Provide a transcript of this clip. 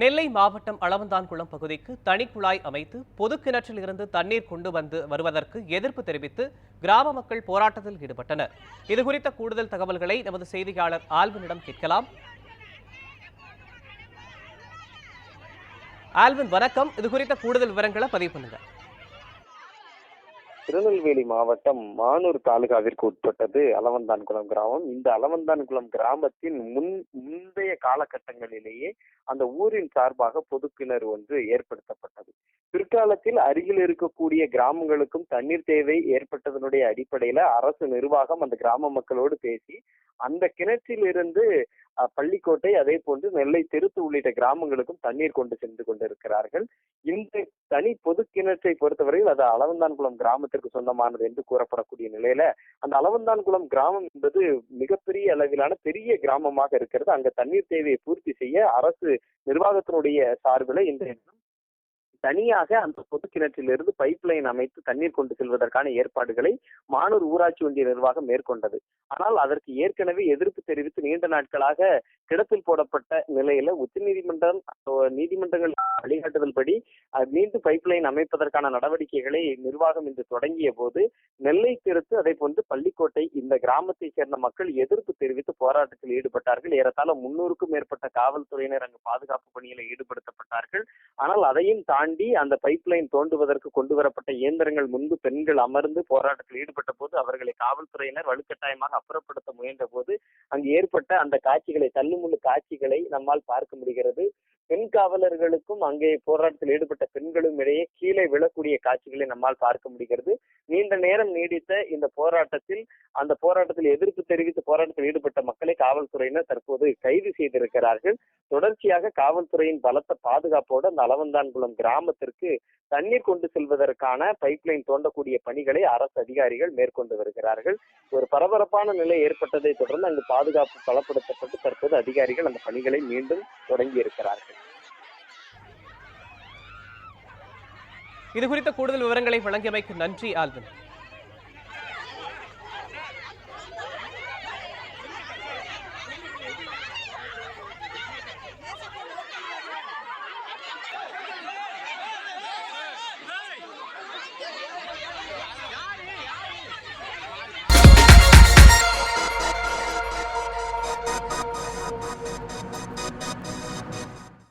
நெல்லை மாவட்டம் அளவந்தான்குளம் பகுதிக்கு தனிக்குழாய் அமைத்து பொது கிணற்றில் இருந்து தண்ணீர் கொண்டு வந்து வருவதற்கு எதிர்ப்பு தெரிவித்து கிராம மக்கள் போராட்டத்தில் ஈடுபட்டனர். இதுகுறித்த கூடுதல் தகவல்களை நமது செய்தியாளர் ஆல்வினிடம் கேட்கலாம். ஆல்வின் வணக்கம். இது குறித்த கூடுதல் விவரங்களை பதிவு பண்ணுங்கள் திருநெல்வேலி மாவட்டம் மானூர் தாலுகாவிற்கு உட்பட்டது அளவந்தான்குளம் கிராமம். இந்த அளவந்தான்குளம் கிராமத்தின் முன் முந்தைய காலகட்டங்களிலேயே அந்த ஊரின் சார்பாக பொதுக்கிணறு ஒன்று ஏற்படுத்தப்பட்டது. பிற்காலத்தில் அருகில் இருக்கக்கூடிய கிராமங்களுக்கும் தண்ணீர் தேவை ஏற்பட்டதனுடைய அடிப்படையில அரசு நிர்வாகம் அந்த கிராம மக்களோடு பேசி அந்த கிணற்றிலிருந்து பள்ளிக்கோட்டை அதே போன்று நெல்லை திருத்து உள்ளிட்ட கிராமங்களுக்கும் தண்ணீர் கொண்டு சென்று கொண்டிருக்கிறார்கள். இந்த தனி பொது கிணற்றை பொறுத்தவரையில் அது அளவந்தான்குளம் கிராமத்திற்கு சொந்தமானது என்று கூறப்படக்கூடிய நிலையில அந்த அளவந்தான்குளம் கிராமம் என்பது மிகப்பெரிய அளவிலான பெரிய கிராமமாக இருக்கிறது. அங்க தண்ணீர் தேவையை பூர்த்தி செய்ய அரசு நிர்வாகத்தினுடைய சார்பில் இந்த தனியாக அந்த பொது கிணற்றிலிருந்து பைப் லைன் அமைத்து தண்ணீர் கொண்டு செல்வதற்கான ஏற்பாடுகளை மானூர் ஊராட்சி ஒன்றிய நிர்வாகம் மேற்கொண்டது. ஆனால் அதற்கு ஏற்கனவே எதிர்ப்பு தெரிவித்து நீண்ட நாட்களாக கிடப்பில் போடப்பட்ட நிலையில உச்சநீதிமன்றம் நீதிமன்றங்கள் வழிகாட்டுதல் படி மீண்டும் பைப் லைன் அமைப்பதற்கான நடவடிக்கைகளை நிர்வாகம் இன்று தொடங்கிய போது நெல்லை திருத்து அதே போன்று பள்ளிக்கோட்டை இந்த கிராமத்தை சேர்ந்த மக்கள் எதிர்ப்பு தெரிவித்து போராட்டத்தில் ஈடுபட்டார்கள். ஏறத்தாழ முன்னூறுக்கும் மேற்பட்ட காவல்துறையினர் அங்கு பாதுகாப்பு பணியில் ஈடுபடுத்தப்பட்டார்கள். ஆனால் அதையும் தாண்டி அந்த பைப் லைன் தோண்டுவதற்கு கொண்டு வரப்பட்ட இயந்திரங்கள் முன்பு பெண்கள் அமர்ந்து போராட்டத்தில் ஈடுபட்ட போது அவர்களை காவல்துறையினர் வலுக்கட்டாயமாக அப்புறப்படுத்த முயன்ற போது அங்கு ஏற்பட்ட அந்த காட்சிகளை தள்ளுமுள்ளு காட்சிகளை நம்மால் பார்க்க முடிகிறது. பெண் காவலர்களுக்கும் அங்கே போராட்டத்தில் ஈடுபட்ட பெண்களும் இடையே கீழே விழக்கூடிய காட்சிகளை நம்மால் பார்க்க முடிகிறது. நீண்ட நேரம் நீடித்த இந்த போராட்டத்தில் அந்த போராட்டத்தில் எதிர்ப்பு தெரிவித்து போராட்டத்தில் ஈடுபட்ட மக்களை காவல்துறையினர் தற்போது கைது செய்திருக்கிறார்கள். தொடர்ச்சியாக காவல்துறையின் பலத்த பாதுகாப்போடு அந்த அளவந்தான்குளம் கிராமத்திற்கு தண்ணீர் கொண்டு செல்வதற்கான பைப்லைன் தோண்டக்கூடிய பணிகளை அரசு அதிகாரிகள் மேற்கொண்டு வருகிறார்கள். ஒரு பரபரப்பான நிலை ஏற்பட்டதை தொடர்ந்து அங்கு பாதுகாப்பு பலப்படுத்தப்பட்டு தற்போது அதிகாரிகள் அந்த பணிகளை மீண்டும் தொடங்கி இருக்கிறார்கள் இது குறித்த கூடுதல் விவரங்களை வழங்கியமைக்கு நன்றி ஆல்வின்.